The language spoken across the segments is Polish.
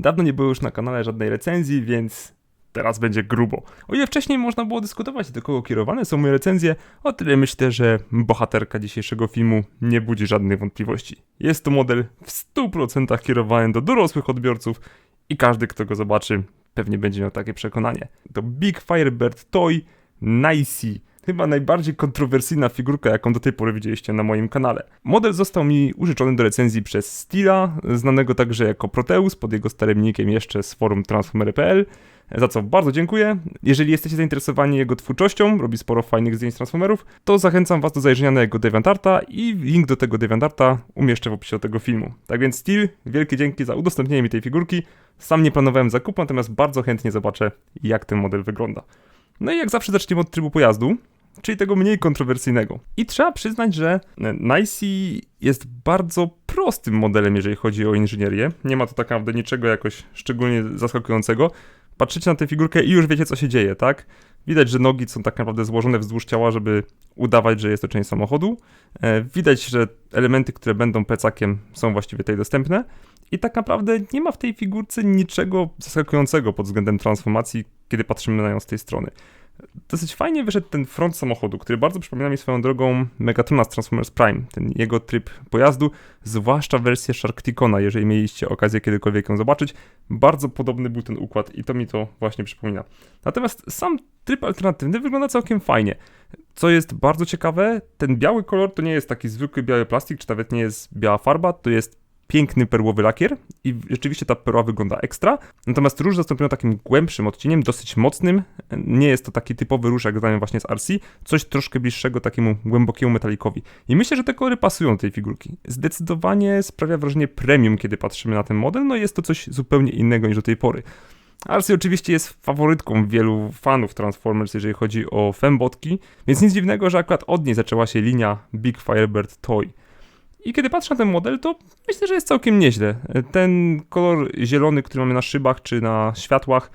Dawno nie było już na kanale żadnej recenzji, więc teraz będzie grubo. O ile wcześniej można było dyskutować, do kogo kierowane są moje recenzje, o tyle myślę, że bohaterka dzisiejszego filmu nie budzi żadnych wątpliwości. Jest to model w 100% kierowany do dorosłych odbiorców i każdy, kto go zobaczy, pewnie będzie miał takie przekonanie. To Big Firebird Toy Nicey. Chyba najbardziej kontrowersyjna figurka, jaką do tej pory widzieliście na moim kanale. Model został mi użyczony do recenzji przez Stila, znanego także jako Proteus, pod jego starym nickiem jeszcze z forum Transformery.pl, za co bardzo dziękuję. Jeżeli jesteście zainteresowani jego twórczością, robi sporo fajnych zdjęć Transformerów, to zachęcam was do zajrzenia na jego DeviantArta i link do tego DeviantArta umieszczę w opisie do tego filmu. Tak więc Steel, wielkie dzięki za udostępnienie mi tej figurki. Sam nie planowałem zakupu, natomiast bardzo chętnie zobaczę, jak ten model wygląda. No i jak zawsze zaczniemy od trybu pojazdu, czyli tego mniej kontrowersyjnego. I trzeba przyznać, że Nicey jest bardzo prostym modelem, jeżeli chodzi o inżynierię. Nie ma to tak naprawdę niczego jakoś szczególnie zaskakującego. Patrzycie na tę figurkę i już wiecie, co się dzieje, tak? Widać, że nogi są tak naprawdę złożone wzdłuż ciała, żeby udawać, że jest to część samochodu. E, widać, że elementy, które będą plecakiem, są właściwie tutaj dostępne. I tak naprawdę nie ma w tej figurce niczego zaskakującego pod względem transformacji, kiedy patrzymy na nią z tej strony. Dosyć fajnie wyszedł ten front samochodu, który bardzo przypomina mi swoją drogą Megatrona z Transformers Prime, ten jego tryb pojazdu, zwłaszcza wersję Sharkticona, jeżeli mieliście okazję kiedykolwiek ją zobaczyć. Bardzo podobny był ten układ i to mi to właśnie przypomina. Natomiast sam tryb alternatywny wygląda całkiem fajnie. Co jest bardzo ciekawe, ten biały kolor to nie jest taki zwykły biały plastik, czy nawet nie jest biała farba, to jest piękny perłowy lakier i rzeczywiście ta perła wygląda ekstra. Natomiast róż zastąpiono takim głębszym odcieniem, dosyć mocnym. Nie jest to taki typowy róż, jak znają właśnie z RC, coś troszkę bliższego takiemu głębokiemu metalikowi. I myślę, że te kolory pasują do tej figurki. Zdecydowanie sprawia wrażenie premium, kiedy patrzymy na ten model, no jest to coś zupełnie innego niż do tej pory. RC oczywiście jest faworytką wielu fanów Transformers, jeżeli chodzi o fembotki, więc nic dziwnego, że akurat od niej zaczęła się linia Big Firebird Toy. I kiedy patrzę na ten model, to myślę, że jest całkiem nieźle. Ten kolor zielony, który mamy na szybach czy na światłach,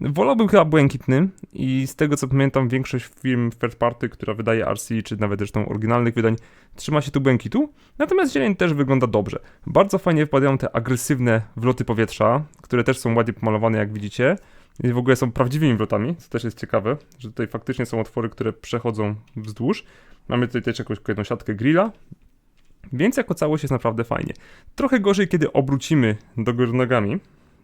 wolałbym chyba błękitny i z tego co pamiętam większość firm third party, która wydaje RC, czy nawet zresztą oryginalnych wydań, trzyma się tu błękitu, natomiast zieleń też wygląda dobrze. Bardzo fajnie wpadają te agresywne wloty powietrza, które też są ładnie pomalowane jak widzicie. I w ogóle są prawdziwymi wlotami, co też jest ciekawe, że tutaj faktycznie są otwory, które przechodzą wzdłuż. Mamy tutaj też jakąś jedną siatkę grilla, więc jako całość jest naprawdę fajnie. Trochę gorzej, kiedy obrócimy do góry nogami,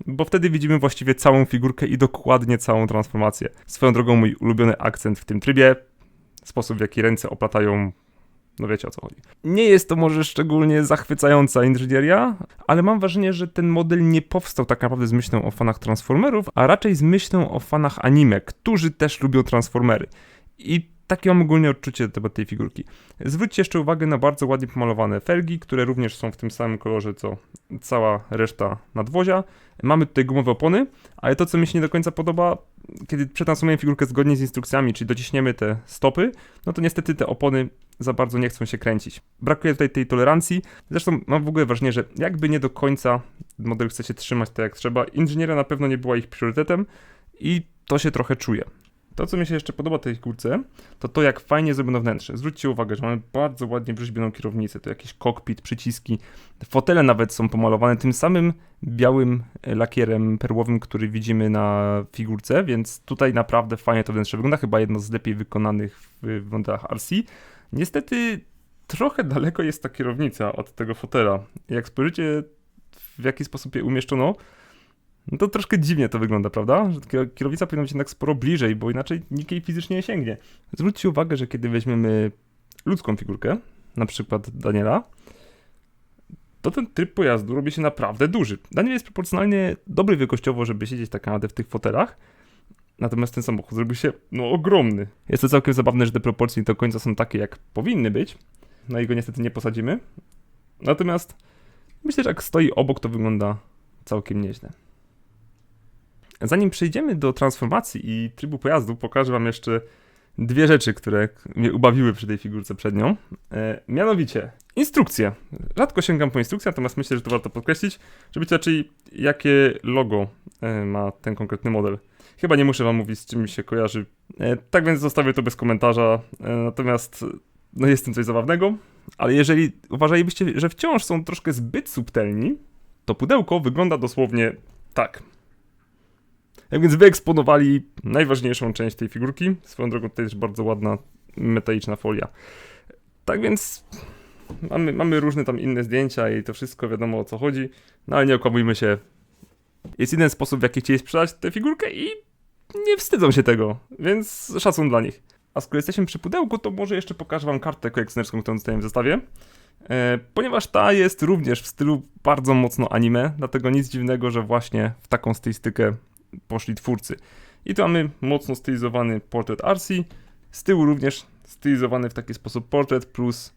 bo wtedy widzimy właściwie całą figurkę i dokładnie całą transformację. Swoją drogą mój ulubiony akcent w tym trybie, sposób w jaki ręce oplatają no wiecie o co chodzi. Nie jest to może szczególnie zachwycająca inżynieria, ale mam wrażenie, że ten model nie powstał tak naprawdę z myślą o fanach Transformerów, a raczej z myślą o fanach anime, którzy też lubią Transformery. I takie mam ogólnie odczucie tej figurki. Zwróćcie jeszcze uwagę na bardzo ładnie pomalowane felgi, które również są w tym samym kolorze co cała reszta nadwozia. Mamy tutaj gumowe opony, ale to co mi się nie do końca podoba, kiedy przetransformujemy figurkę zgodnie z instrukcjami, czyli dociśniemy te stopy, no to niestety te opony za bardzo nie chcą się kręcić. Brakuje tutaj tej tolerancji. Zresztą mam w ogóle wrażenie, że jakby nie do końca model chce się trzymać tak jak trzeba. Inżynieria na pewno nie była ich priorytetem i to się trochę czuje. To, co mi się jeszcze podoba tej górce, to to, jak fajnie zrobiono wnętrze. Zwróćcie uwagę, że mamy bardzo ładnie wrzeźbioną kierownicę, to jakiś kokpit, przyciski, fotele nawet są pomalowane tym samym białym lakierem perłowym, który widzimy na figurce, więc tutaj naprawdę fajnie to wnętrze wygląda, chyba jedno z lepiej wykonanych w modelach RC. Niestety trochę daleko jest ta kierownica od tego fotela. Jak spojrzycie w jaki sposób je umieszczono, no to troszkę dziwnie to wygląda, prawda? Że kierownica powinna być jednak sporo bliżej, bo inaczej nikt jej fizycznie nie sięgnie. Zwróćcie uwagę, że kiedy weźmiemy ludzką figurkę, na przykład Daniela, to ten tryb pojazdu robi się naprawdę duży. Daniel jest proporcjonalnie dobry wielkościowo, żeby siedzieć tak naprawdę w tych fotelach, natomiast ten samochód zrobi się, no, ogromny. Jest to całkiem zabawne, że te proporcje do końca są takie, jak powinny być. No i go niestety nie posadzimy. Natomiast myślę, że jak stoi obok, to wygląda całkiem nieźle. Zanim przejdziemy do transformacji i trybu pojazdu, pokażę Wam jeszcze dwie rzeczy, które mnie ubawiły przy tej figurce przed nią. E, mianowicie instrukcje. Rzadko sięgam po instrukcje, natomiast myślę, że to warto podkreślić, żeby raczej jakie logo e, ma ten konkretny model. Chyba nie muszę Wam mówić, z czym mi się kojarzy. E, tak więc zostawię to bez komentarza. Natomiast no jest tym coś zabawnego. Ale jeżeli uważalibyście, że wciąż są troszkę zbyt subtelni, to pudełko wygląda dosłownie Tak. Jak więc wyeksponowali najważniejszą część tej figurki. Swoją drogą to jest bardzo ładna metaliczna folia. Tak więc mamy, mamy różne tam inne zdjęcia i to wszystko wiadomo o co chodzi. No ale nie okłamujmy się. Jest jeden sposób, w jaki chcieli sprzedać tę figurkę i nie wstydzą się tego, więc szacun dla nich. A skoro jesteśmy przy pudełku, to może jeszcze pokażę wam kartę kolekcjonerską, którą dostałem w zestawie. E, ponieważ ta jest również w stylu bardzo mocno anime, dlatego nic dziwnego, że właśnie w taką stylistykę poszli twórcy. I tu mamy mocno stylizowany portret RC, z tyłu również stylizowany w taki sposób portret, plus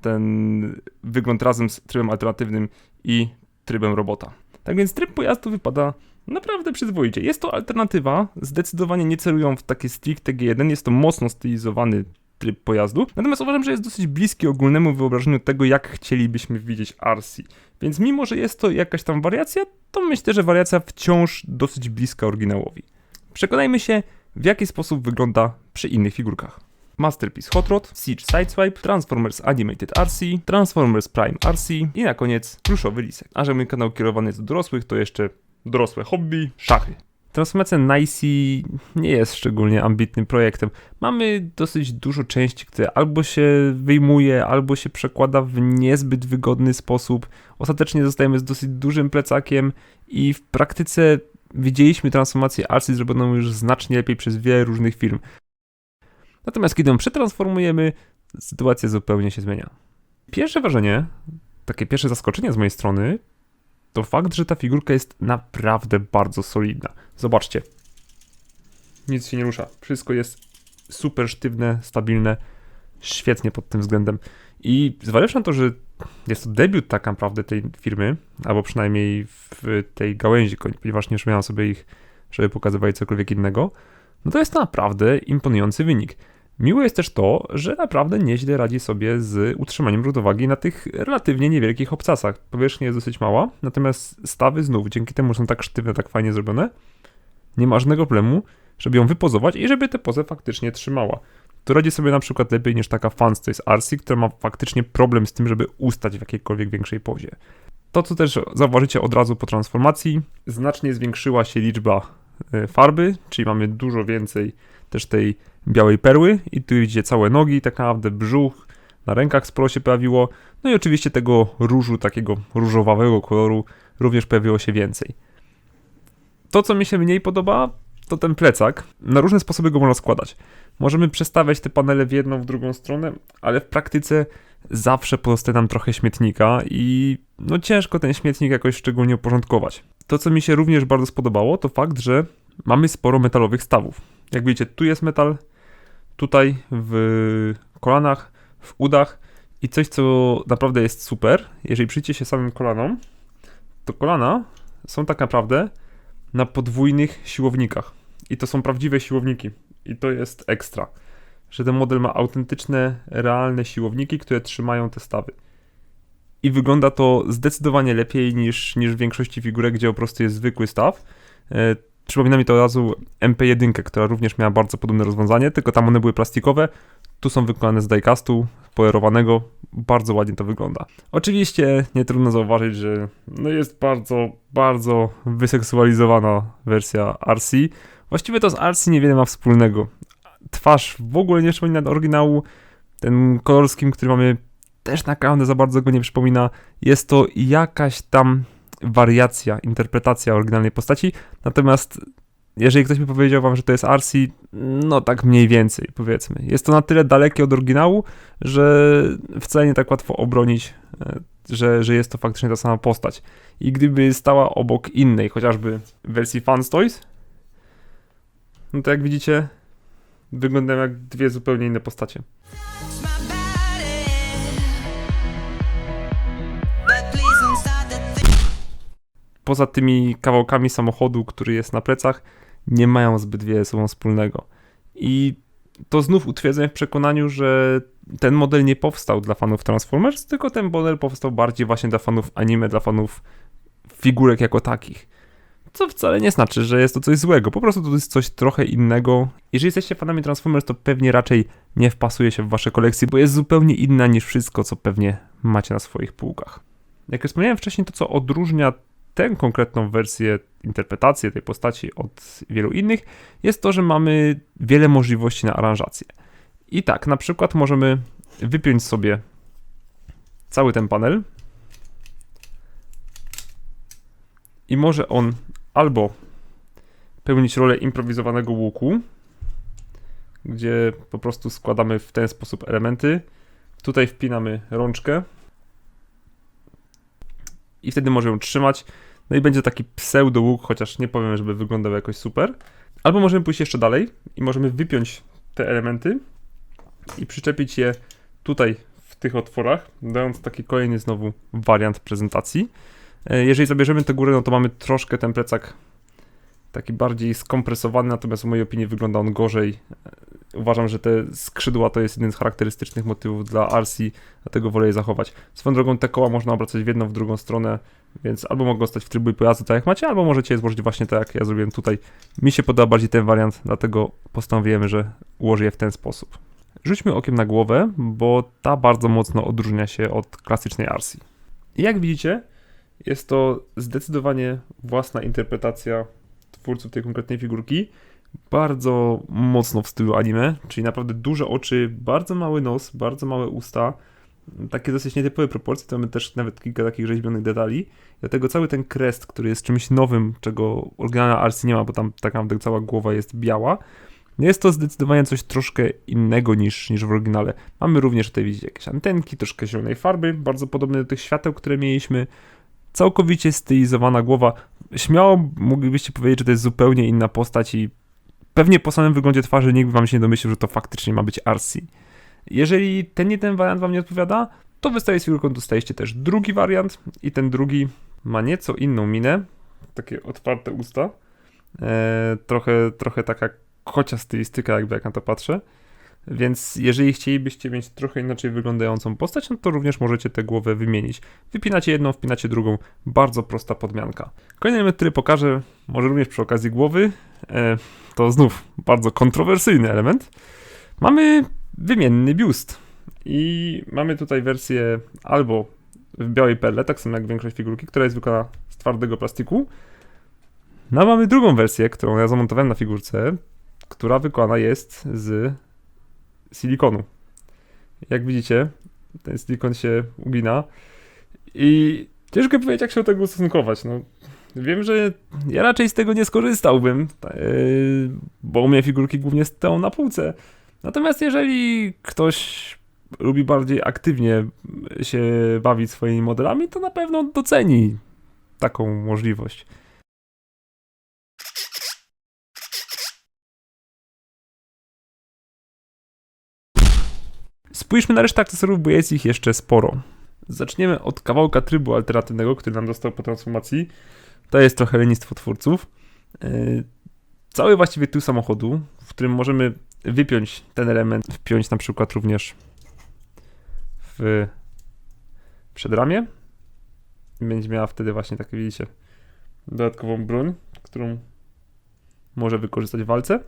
ten wygląd razem z trybem alternatywnym i trybem robota. Tak więc tryb pojazdu wypada naprawdę przyzwoicie. Jest to alternatywa, zdecydowanie nie celują w takie stricte G1, jest to mocno stylizowany tryb pojazdu, natomiast uważam, że jest dosyć bliski ogólnemu wyobrażeniu tego, jak chcielibyśmy widzieć RC. Więc mimo, że jest to jakaś tam wariacja, to myślę, że wariacja wciąż dosyć bliska oryginałowi. Przekonajmy się, w jaki sposób wygląda przy innych figurkach. Masterpiece Hot Rod, Siege Sideswipe, Transformers Animated RC, Transformers Prime RC i na koniec pluszowy lisek. A że mój kanał kierowany jest do dorosłych, to jeszcze dorosłe hobby, szachy. Transformacja Nicey nie jest szczególnie ambitnym projektem. Mamy dosyć dużo części, które albo się wyjmuje, albo się przekłada w niezbyt wygodny sposób. Ostatecznie zostajemy z dosyć dużym plecakiem i w praktyce widzieliśmy transformację Arcy zrobioną już znacznie lepiej przez wiele różnych firm. Natomiast kiedy ją przetransformujemy, sytuacja zupełnie się zmienia. Pierwsze wrażenie, takie pierwsze zaskoczenie z mojej strony, to fakt, że ta figurka jest naprawdę bardzo solidna. Zobaczcie. Nic się nie rusza. Wszystko jest super sztywne, stabilne, świetnie pod tym względem. I zważywszy na to, że jest to debiut tak naprawdę tej firmy, albo przynajmniej w tej gałęzi, ponieważ nie miałem sobie ich, żeby pokazywali cokolwiek innego, no to jest naprawdę imponujący wynik. Miłe jest też to, że naprawdę nieźle radzi sobie z utrzymaniem równowagi na tych relatywnie niewielkich obcasach. Powierzchnia jest dosyć mała, natomiast stawy znów, dzięki temu są tak sztywne, tak fajnie zrobione, nie ma żadnego problemu, żeby ją wypozować i żeby tę pozę faktycznie trzymała. To radzi sobie na przykład lepiej niż taka Fans, to jest RC, która ma faktycznie problem z tym, żeby ustać w jakiejkolwiek większej pozie. To, co też zauważycie od razu po transformacji, znacznie zwiększyła się liczba e, farby, czyli mamy dużo więcej też tej białej perły i tu widzicie całe nogi, tak naprawdę brzuch, na rękach sporo się pojawiło, no i oczywiście tego różu, takiego różowawego koloru również pojawiło się więcej. To, co mi się mniej podoba, to ten plecak. Na różne sposoby go można składać. Możemy przestawiać te panele w jedną, w drugą stronę, ale w praktyce zawsze pozostaje nam trochę śmietnika i no ciężko ten śmietnik jakoś szczególnie uporządkować. To, co mi się również bardzo spodobało, to fakt, że mamy sporo metalowych stawów. Jak widzicie, tu jest metal, tutaj w kolanach, w udach i coś, co naprawdę jest super, jeżeli przyjdzie się samym kolanom, to kolana są tak naprawdę na podwójnych siłownikach. I to są prawdziwe siłowniki. I to jest ekstra. Że ten model ma autentyczne, realne siłowniki, które trzymają te stawy. I wygląda to zdecydowanie lepiej niż, niż w większości figurek, gdzie po prostu jest zwykły staw. Przypomina mi to od razu MP1, która również miała bardzo podobne rozwiązanie, tylko tam one były plastikowe. Tu są wykonane z diecastu polerowanego. Bardzo ładnie to wygląda. Oczywiście nie trudno zauważyć, że no jest bardzo, bardzo wyseksualizowana wersja RC. Właściwie to z RC niewiele ma wspólnego. Twarz w ogóle nie przypomina oryginału. Ten kolor który mamy też naprawdę za bardzo go nie przypomina. Jest to jakaś tam wariacja, interpretacja oryginalnej postaci. Natomiast jeżeli ktoś mi powiedział wam, że to jest RC, no tak mniej więcej, powiedzmy. Jest to na tyle dalekie od oryginału, że wcale nie tak łatwo obronić, e, że, że jest to faktycznie ta sama postać. I gdyby stała obok innej, chociażby wersji Fans Toys, no to jak widzicie, wyglądają jak dwie zupełnie inne postacie. Poza tymi kawałkami samochodu, który jest na plecach, nie mają zbyt wiele ze sobą wspólnego. I to znów utwierdza w przekonaniu, że ten model nie powstał dla fanów Transformers, tylko ten model powstał bardziej właśnie dla fanów anime, dla fanów figurek jako takich. Co wcale nie znaczy, że jest to coś złego, po prostu to jest coś trochę innego. Jeżeli jesteście fanami Transformers, to pewnie raczej nie wpasuje się w wasze kolekcje, bo jest zupełnie inna niż wszystko, co pewnie macie na swoich półkach. Jak wspomniałem wcześniej, to co odróżnia tę konkretną wersję, interpretację tej postaci od wielu innych, jest to, że mamy wiele możliwości na aranżację. I tak, na przykład możemy wypiąć sobie cały ten panel i może on albo pełnić rolę improwizowanego łuku, gdzie po prostu składamy w ten sposób elementy. Tutaj wpinamy rączkę i wtedy może ją trzymać. No i będzie taki pseudo łuk, chociaż nie powiem, żeby wyglądał jakoś super. Albo możemy pójść jeszcze dalej i możemy wypiąć te elementy i przyczepić je tutaj w tych otworach, dając taki kolejny znowu wariant prezentacji. E, jeżeli zabierzemy tę górę, no to mamy troszkę ten plecak taki bardziej skompresowany, natomiast w mojej opinii wygląda on gorzej. Uważam, że te skrzydła to jest jeden z charakterystycznych motywów dla RC, dlatego wolę je zachować. Swoją drogą te koła można obracać w jedną, w drugą stronę, więc albo mogą stać w trybie pojazdu tak jak macie, albo możecie je złożyć właśnie tak jak ja zrobiłem tutaj. Mi się podoba bardziej ten wariant, dlatego postanowiłem, że ułożę je w ten sposób. Rzućmy okiem na głowę, bo ta bardzo mocno odróżnia się od klasycznej RC. Jak widzicie, jest to zdecydowanie własna interpretacja twórców tej konkretnej figurki. Bardzo mocno w stylu anime, czyli naprawdę duże oczy, bardzo mały nos, bardzo małe usta, takie dosyć nietypowe proporcje, to mamy też nawet kilka takich rzeźbionych detali. Dlatego cały ten krest, który jest czymś nowym, czego oryginalna Arcy nie ma, bo tam tak naprawdę cała głowa jest biała, jest to zdecydowanie coś troszkę innego niż, niż w oryginale. Mamy również tutaj widzieć jakieś antenki, troszkę zielonej farby, bardzo podobne do tych świateł, które mieliśmy. Całkowicie stylizowana głowa. Śmiało moglibyście powiedzieć, że to jest zupełnie inna postać i pewnie po samym wyglądzie twarzy nikt wam się nie domyślił, że to faktycznie ma być Arcy. Jeżeli ten jeden wariant wam nie odpowiada, to wystaje z figurką dostajecie też drugi wariant i ten drugi ma nieco inną minę, takie otwarte usta, eee, trochę, trochę taka kocia stylistyka, jakby jak na to patrzę. Więc jeżeli chcielibyście mieć trochę inaczej wyglądającą postać, no to również możecie tę głowę wymienić. Wypinacie jedną, wpinacie drugą. Bardzo prosta podmianka. Kolejny element, który pokażę, może również przy okazji głowy, to znów bardzo kontrowersyjny element. Mamy wymienny biust. I mamy tutaj wersję albo w białej perle, tak samo jak większość figurki, która jest wykonana z twardego plastiku. No mamy drugą wersję, którą ja zamontowałem na figurce, która wykonana jest z silikonu. Jak widzicie, ten silikon się ugina i ciężko powiedzieć, jak się do tego ustosunkować. No, wiem, że ja raczej z tego nie skorzystałbym, yy, bo u mnie figurki głównie stoją na półce. Natomiast jeżeli ktoś lubi bardziej aktywnie się bawić swoimi modelami, to na pewno doceni taką możliwość. Spójrzmy na resztę akcesoriów, bo jest ich jeszcze sporo. Zaczniemy od kawałka trybu alternatywnego, który nam dostał po transformacji. To jest trochę lenistwo twórców. Yy, cały właściwie tył samochodu, w którym możemy wypiąć ten element, wpiąć na przykład również w przedramię. Będzie miała wtedy właśnie, takie widzicie, dodatkową broń, którą może wykorzystać w walce.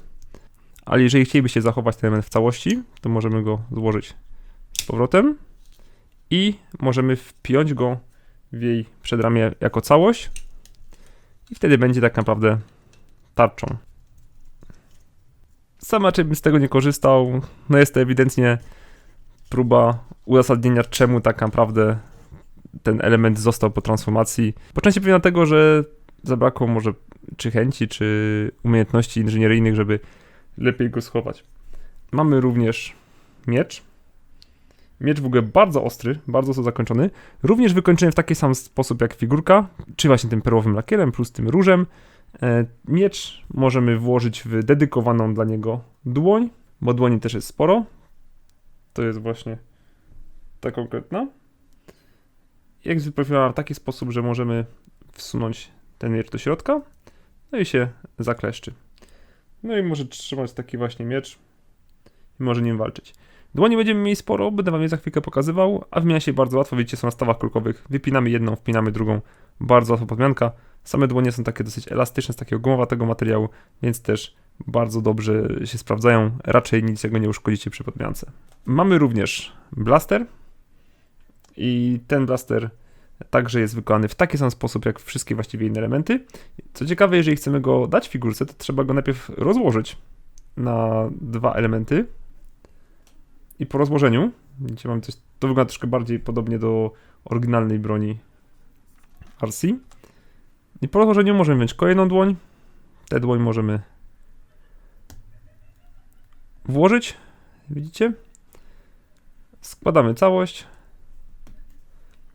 Ale jeżeli chcielibyście zachować ten element w całości, to możemy go złożyć z powrotem i możemy wpiąć go w jej przedramię jako całość i wtedy będzie tak naprawdę tarczą. Sam raczej bym z tego nie korzystał. No jest to ewidentnie próba uzasadnienia, czemu tak naprawdę ten element został po transformacji. Po części pewnie dlatego, że zabrakło może czy chęci, czy umiejętności inżynieryjnych, żeby lepiej go schować. Mamy również miecz. Miecz w ogóle bardzo ostry, bardzo ostro zakończony. Również wykończony w taki sam sposób jak figurka, czy właśnie tym perłowym lakierem plus tym różem. E, miecz możemy włożyć w dedykowaną dla niego dłoń, bo dłoni też jest sporo. To jest właśnie ta konkretna. Jak wyprofilowana w taki sposób, że możemy wsunąć ten miecz do środka, no i się zakleszczy. No i może trzymać taki właśnie miecz i może nim walczyć. Dłoni będziemy mieli sporo, będę wam je za chwilkę pokazywał, a wymienia się bardzo łatwo, widzicie, są na stawach krukowych. Wypinamy jedną, wpinamy drugą, bardzo łatwa podmianka. Same dłonie są takie dosyć elastyczne, z takiego gumowatego materiału, więc też bardzo dobrze się sprawdzają. Raczej nic jego nie uszkodzicie przy podmiance. Mamy również blaster i ten blaster także jest wykonany w taki sam sposób jak wszystkie właściwie inne elementy. Co ciekawe, jeżeli chcemy go dać figurce, to trzeba go najpierw rozłożyć na dwa elementy i po rozłożeniu, widzicie, mamy coś, to wygląda troszkę bardziej podobnie do oryginalnej broni RC. I po rozłożeniu możemy mieć kolejną dłoń, tę dłoń możemy włożyć, widzicie? Składamy całość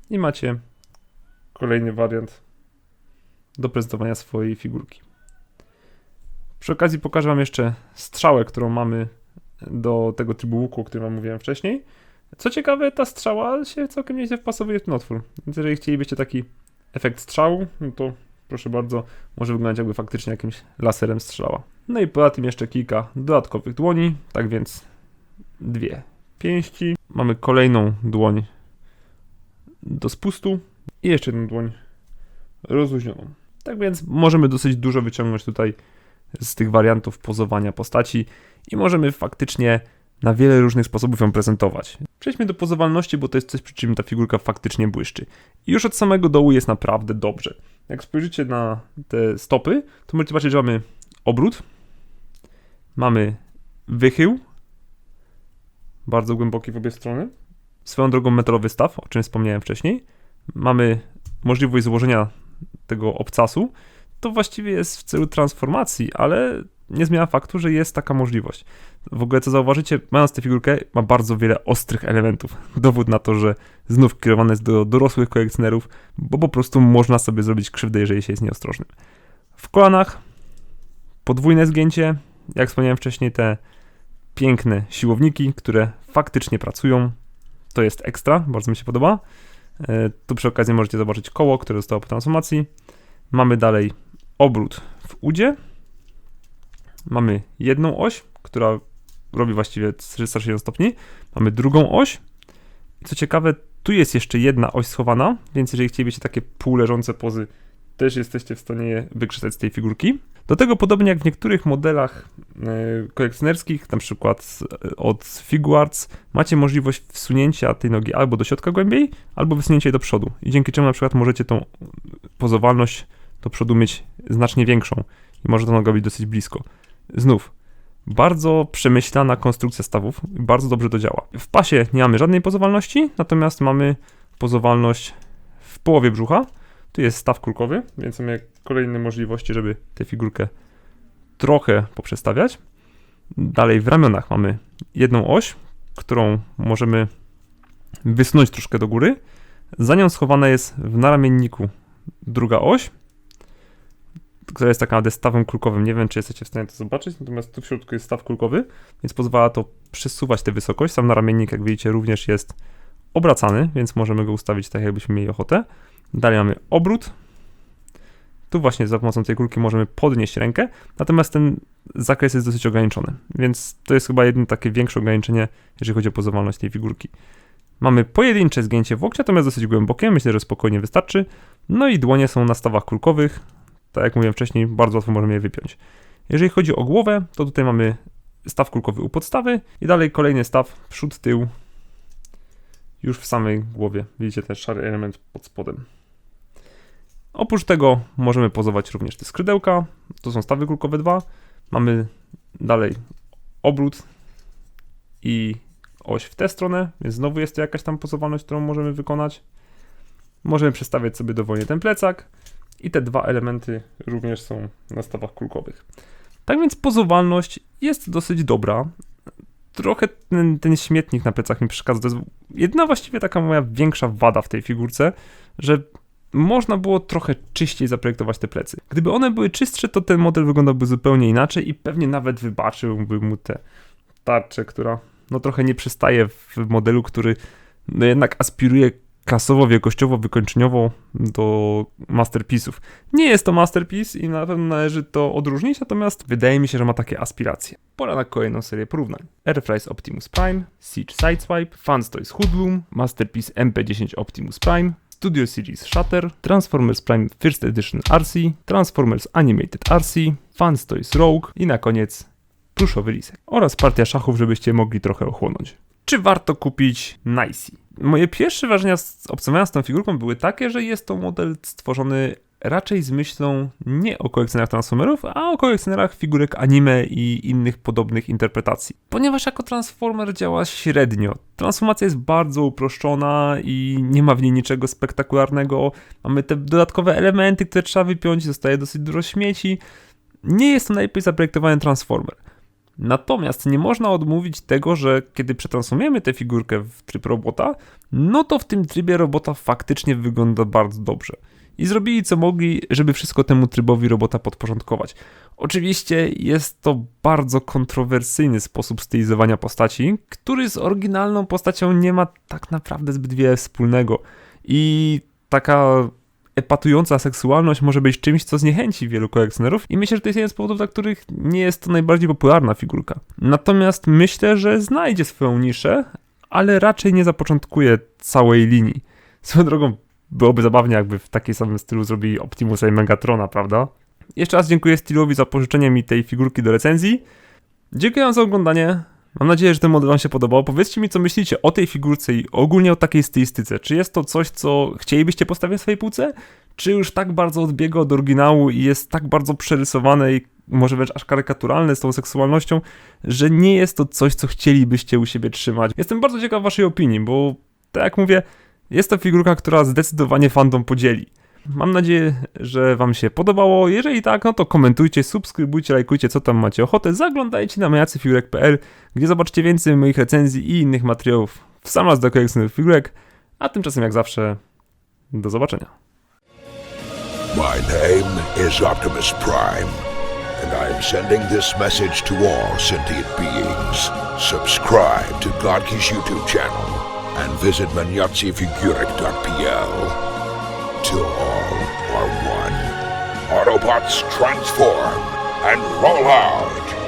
i macie kolejny wariant do prezentowania swojej figurki. Przy okazji pokażę Wam jeszcze strzałę, którą mamy do tego trybu łuku, o którym Wam mówiłem wcześniej. Co ciekawe, ta strzała się całkiem nieźle wpasowuje w ten otwór. Więc jeżeli chcielibyście taki efekt strzału, no to proszę bardzo, może wyglądać jakby faktycznie jakimś laserem strzała. No i poza tym jeszcze kilka dodatkowych dłoni, tak więc dwie pięści. Mamy kolejną dłoń do spustu i jeszcze jedną dłoń rozluźnioną. Tak więc możemy dosyć dużo wyciągnąć tutaj z tych wariantów pozowania postaci i możemy faktycznie na wiele różnych sposobów ją prezentować. Przejdźmy do pozowalności, bo to jest coś, przy czym ta figurka faktycznie błyszczy. I już od samego dołu jest naprawdę dobrze. Jak spojrzycie na te stopy, to możecie zobaczyć, że mamy obrót, mamy wychył, bardzo głęboki w obie strony, swoją drogą metalowy staw, o czym wspomniałem wcześniej, mamy możliwość złożenia tego obcasu, to właściwie jest w celu transformacji, ale nie zmienia faktu, że jest taka możliwość. W ogóle, co zauważycie, mając tę figurkę, ma bardzo wiele ostrych elementów. Dowód na to, że znów kierowane jest do dorosłych kolekcjonerów, bo po prostu można sobie zrobić krzywdę, jeżeli się jest nieostrożnym. W kolanach podwójne zgięcie, jak wspomniałem wcześniej, te piękne siłowniki, które faktycznie pracują. To jest ekstra, bardzo mi się podoba. E, tu przy okazji możecie zobaczyć koło, które zostało po transformacji. Mamy dalej obrót w udzie. Mamy jedną oś, która robi właściwie 360 stopni. Mamy drugą oś. Co ciekawe, tu jest jeszcze jedna oś schowana, więc jeżeli chcielibyście takie półleżące pozy, też jesteście w stanie je wykrzesać z tej figurki. Do tego podobnie jak w niektórych modelach e, kolekcjonerskich, na przykład od Figuarts, macie możliwość wsunięcia tej nogi albo do środka głębiej, albo wysunięcia jej do przodu. I dzięki czemu na przykład możecie tą pozowalność do przodu mieć znacznie większą i może ta noga być dosyć blisko. Znów, bardzo przemyślana konstrukcja stawów, bardzo dobrze to działa. W pasie nie mamy żadnej pozowalności, natomiast mamy pozowalność w połowie brzucha. Tu jest staw kulkowy, więc mamy kolejne możliwości, żeby tę figurkę trochę poprzestawiać. Dalej w ramionach mamy jedną oś, którą możemy wysunąć troszkę do góry. Za nią schowana jest w naramienniku druga oś, która jest taka naprawdę stawem kulkowym. Nie wiem, czy jesteście w stanie to zobaczyć, natomiast tu w środku jest staw kulkowy, więc pozwala to przesuwać tę wysokość. Sam naramiennik, jak widzicie, również jest obracany, więc możemy go ustawić tak, jakbyśmy mieli ochotę. Dalej mamy obrót. Tu właśnie za pomocą tej kulki możemy podnieść rękę, natomiast ten zakres jest dosyć ograniczony, więc to jest chyba jedno takie większe ograniczenie, jeżeli chodzi o pozowalność tej figurki. Mamy pojedyncze zgięcie w łokcie, natomiast dosyć głębokie, myślę, że spokojnie wystarczy. No i dłonie są na stawach kulkowych, tak jak mówiłem wcześniej, bardzo łatwo możemy je wypiąć. Jeżeli chodzi o głowę, to tutaj mamy staw kulkowy u podstawy i dalej kolejny staw przód, tył już w samej głowie. Widzicie ten szary element pod spodem. Oprócz tego możemy pozować również te skrzydełka. To są stawy kulkowe 2. Mamy dalej obrót i oś w tę stronę, więc znowu jest to jakaś tam pozowalność, którą możemy wykonać. Możemy przestawiać sobie dowolnie ten plecak i te dwa elementy również są na stawach kulkowych. Tak więc pozowalność jest dosyć dobra. Trochę ten, ten śmietnik na plecach mi przeszkadza. To jest jedna właściwie taka moja większa wada w tej figurce, że można było trochę czyściej zaprojektować te plecy. Gdyby one były czystsze, to ten model wyglądałby zupełnie inaczej i pewnie nawet wybaczyłbym mu tę tarczę, która no trochę nie przystaje w modelu, który no jednak aspiruje klasowo, wielkościowo, wykończeniowo do masterpiece'ów. Nie jest to masterpiece i na pewno należy to odróżnić, natomiast wydaje mi się, że ma takie aspiracje. Pora na kolejną serię porównań. Airfrys Optimus Prime, Siege Sideswipe, Fans Toys Hoodlum, Masterpiece MP10 Optimus Prime, Studio Series Shatter, Transformers Prime First Edition RC, Transformers Animated RC, Fans Toys Rogue i na koniec pluszowy lisek oraz partia szachów, żebyście mogli trochę ochłonąć. Czy warto kupić Nicey? Moje pierwsze wrażenia z obcowania tą figurką były takie, że jest to model stworzony raczej z myślą nie o kolekcjonerach Transformerów, a o kolekcjonerach figurek anime i innych podobnych interpretacji. Ponieważ jako Transformer działa średnio. Transformacja jest bardzo uproszczona i nie ma w niej niczego spektakularnego. Mamy te dodatkowe elementy, które trzeba wypiąć, zostaje dosyć dużo śmieci. Nie jest to najlepiej zaprojektowany Transformer. Natomiast nie można odmówić tego, że kiedy przetransformujemy tę figurkę w tryb robota, no to w tym trybie robota faktycznie wygląda bardzo dobrze. I zrobili co mogli, żeby wszystko temu trybowi robota podporządkować. Oczywiście jest to bardzo kontrowersyjny sposób stylizowania postaci, który z oryginalną postacią nie ma tak naprawdę zbyt wiele wspólnego. I taka epatująca seksualność może być czymś, co zniechęci wielu kolekcjonerów i myślę, że to jest jeden z powodów, dla których nie jest to najbardziej popularna figurka. Natomiast myślę, że znajdzie swoją niszę, ale raczej nie zapoczątkuje całej linii. Swoją drogą byłoby zabawnie, jakby w takim samym stylu zrobili Optimusa i Megatrona, prawda? Jeszcze raz dziękuję Steelowi za pożyczenie mi tej figurki do recenzji. Dziękuję za oglądanie. Mam nadzieję, że ten model wam się podobał. Powiedzcie mi, co myślicie o tej figurce i ogólnie o takiej stylistyce. Czy jest to coś, co chcielibyście postawić w swojej półce? Czy już tak bardzo odbiega od oryginału i jest tak bardzo przerysowane i może wręcz aż karykaturalne z tą seksualnością, że nie jest to coś, co chcielibyście u siebie trzymać? Jestem bardzo ciekaw waszej opinii, bo tak jak mówię, jest to figurka, która zdecydowanie fandom podzieli. Mam nadzieję, że Wam się podobało. Jeżeli tak, no to komentujcie, subskrybujcie, lajkujcie, co tam macie ochotę. Zaglądajcie na majacyfigurek.pl, gdzie zobaczycie więcej moich recenzji i innych materiałów w sam raz do kolekcjonerów figurek. A tymczasem, jak zawsze, do zobaczenia. My name is Optimus Prime, and I am sending this message to all sentient beings. Subscribe to Godki's YouTube channel and visit. until all are one. Autobots transform and roll out.